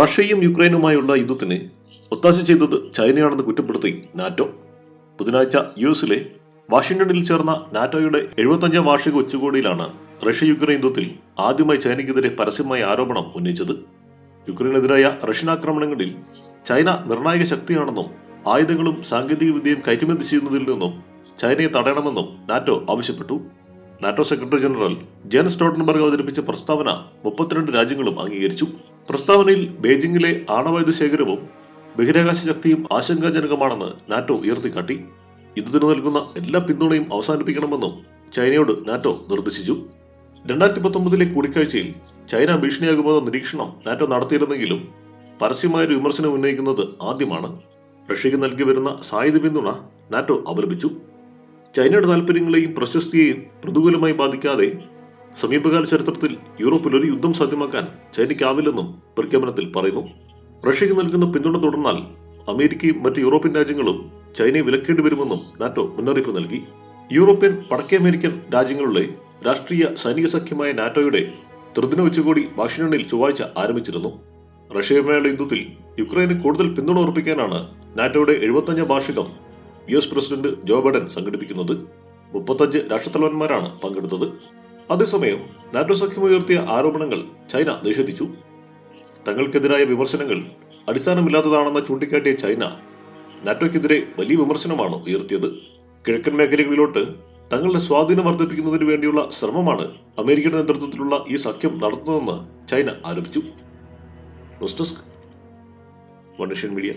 റഷ്യയും യുക്രൈനുമായുള്ള യുദ്ധത്തിന് ഒത്താശ ചെയ്തത് ചൈനയാണെന്ന് കുറ്റപ്പെടുത്തി നാറ്റോ. ബുധനാഴ്ച യു എസിലെ വാഷിംഗ്ടണിൽ ചേർന്ന നാറ്റോയുടെ എഴുപത്തഞ്ചാം വാർഷിക ഉച്ചകോടിയിലാണ് റഷ്യ യുക്രൈൻ യുദ്ധത്തിൽ ആദ്യമായി ചൈനയ്ക്കെതിരെ പരസ്യമായ ആരോപണം ഉന്നയിച്ചത്. യുക്രൈനെതിരായ റഷ്യൻ ആക്രമണങ്ങളിൽ ചൈന നിർണായക ശക്തിയാണെന്നും ആയുധങ്ങളും സാങ്കേതിക വിദ്യയും കയറ്റുമതി ചെയ്യുന്നതിൽ നിന്നും ചൈനയെ തടയണമെന്നും നാറ്റോ ആവശ്യപ്പെട്ടു. NATO secretary general Jens Stoltenberg അവതരിപ്പിച്ച പ്രസ്താവന മുപ്പത്തിരണ്ട് രാജ്യങ്ങളും അംഗീകരിച്ചു. പ്രസ്താവനയിൽ ബെയ്ജിംഗിലെ ആണവായുധ ശേഖരവും ബഹിരാകാശ ശക്തിയും ആശങ്കാജനകമാണെന്ന് നാറ്റോ ഉയർത്തിക്കാട്ടി. യുദ്ധത്തിന് നൽകുന്ന എല്ലാ പിന്തുണയും അവസാനിപ്പിക്കണമെന്നും ചൈനയോട് നാറ്റോ നിർദ്ദേശിച്ചു. രണ്ടായിരത്തി പത്തൊമ്പതിലെ കൂടിക്കാഴ്ചയിൽ ചൈന ഭീഷണിയാകുമെന്ന നിരീക്ഷണം നാറ്റോ നടത്തിയിരുന്നെങ്കിലും പരസ്യമായ ഒരു വിമർശനം ഉന്നയിക്കുന്നത് ആദ്യമാണ്. റഷ്യക്ക് നൽകി വരുന്ന സായുധ പിന്തുണ നാറ്റോ അപലപിച്ചു. ചൈനയുടെ താൽപ്പര്യങ്ങളെയും പ്രശസ്തിയെയും പ്രതികൂലമായി ബാധിക്കാതെ സമീപകാല ചരിത്രത്തിൽ യൂറോപ്പിൽ ഒരു യുദ്ധം സാധ്യമാക്കാൻ ചൈനയ്ക്കാവില്ലെന്നും പ്രഖ്യാപനത്തിൽ പറയുന്നു. റഷ്യയ്ക്ക് നൽകുന്ന പിന്തുണ തുടർന്നാൽ അമേരിക്കയും മറ്റ് യൂറോപ്യൻ രാജ്യങ്ങളും ചൈനയെ വിലക്കേണ്ടി വരുമെന്നും നാറ്റോ മുന്നറിയിപ്പ് നൽകി. യൂറോപ്യൻ വടക്കേ അമേരിക്കൻ രാജ്യങ്ങളുടെ രാഷ്ട്രീയ സൈനിക സഖ്യമായ നാറ്റോയുടെ ത്രിദിന ഉച്ചകോടി വാഷിംഗ്ടണിൽ ചൊവ്വാഴ്ച ആരംഭിച്ചിരുന്നു. റഷ്യയുമായുള്ള യുദ്ധത്തിൽ യുക്രൈന് കൂടുതൽ പിന്തുണ ഉറപ്പിക്കാനാണ് നാറ്റോയുടെ എഴുപത്തഞ്ചാം വാർഷികം U S president Joe Biden സംഘടിപ്പിക്കുന്നത്. മുപ്പത്തഞ്ച് രാഷ്ട്രത്തലവന്മാരാണ് പങ്കെടുത്തത്. അതേസമയം നാറ്റോ സഖ്യം ഉയർത്തിയ ആരോപണങ്ങൾ ചൈന നിഷേധിച്ചു. തങ്ങൾക്കെതിരായ വിമർശനങ്ങൾ അടിസ്ഥാനമില്ലാത്തതാണെന്ന് ചൂണ്ടിക്കാട്ടിയ ചൈന നാറ്റോയ്ക്കെതിരെ വലിയ വിമർശനമാണ് ഉയർത്തിയത്. കിഴക്കൻ മേഖലകളിലോട്ട് തങ്ങളുടെ സ്വാധീനം വർദ്ധിപ്പിക്കുന്നതിന് വേണ്ടിയുള്ള ശ്രമമാണ് അമേരിക്കയുടെ നേതൃത്വത്തിലുള്ള ഈ സഖ്യം നടത്തുന്നതെന്ന് ചൈന ആരോപിച്ചു. മീഡിയ.